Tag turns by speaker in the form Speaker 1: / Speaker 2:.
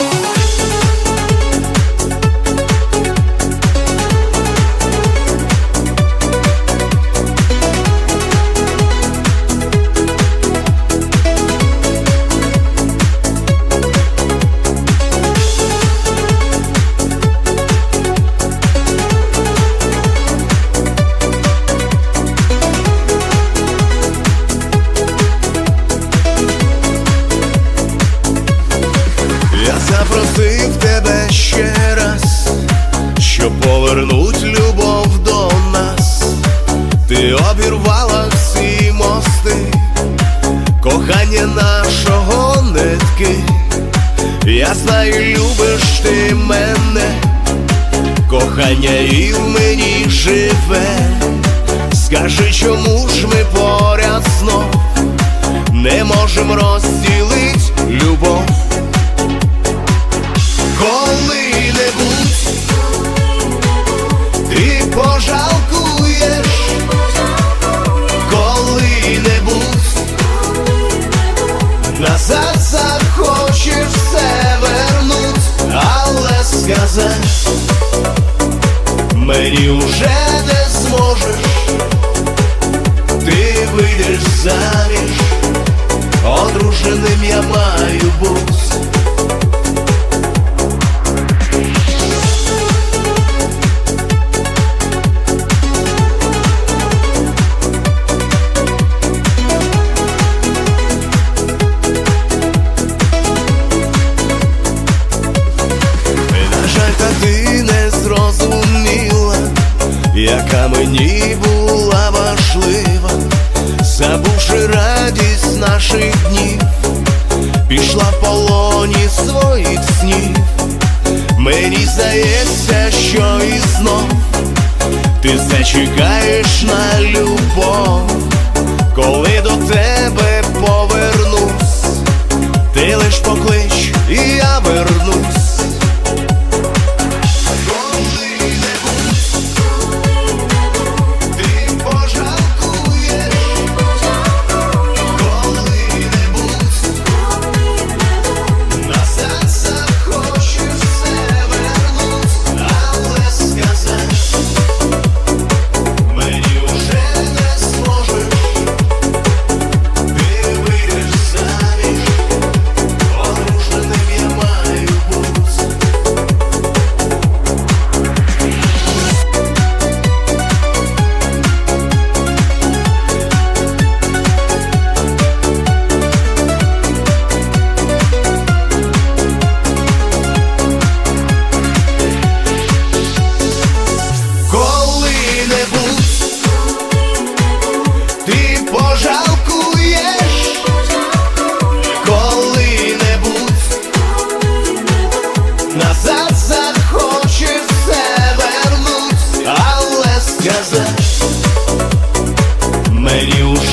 Speaker 1: Я Ти обірвала всі мости, кохання нашого нитки. Я знаю, любиш ти мене, кохання і в мені живе. Скажи, чому ж ми поряд знов не можемо розділить любов. Сказать мені уже не зможеш, ти вийдеш заміж, одруженим я маю здається, що і знов. Ти зачекаєш на назад захоче вернуть, але сказать мені уже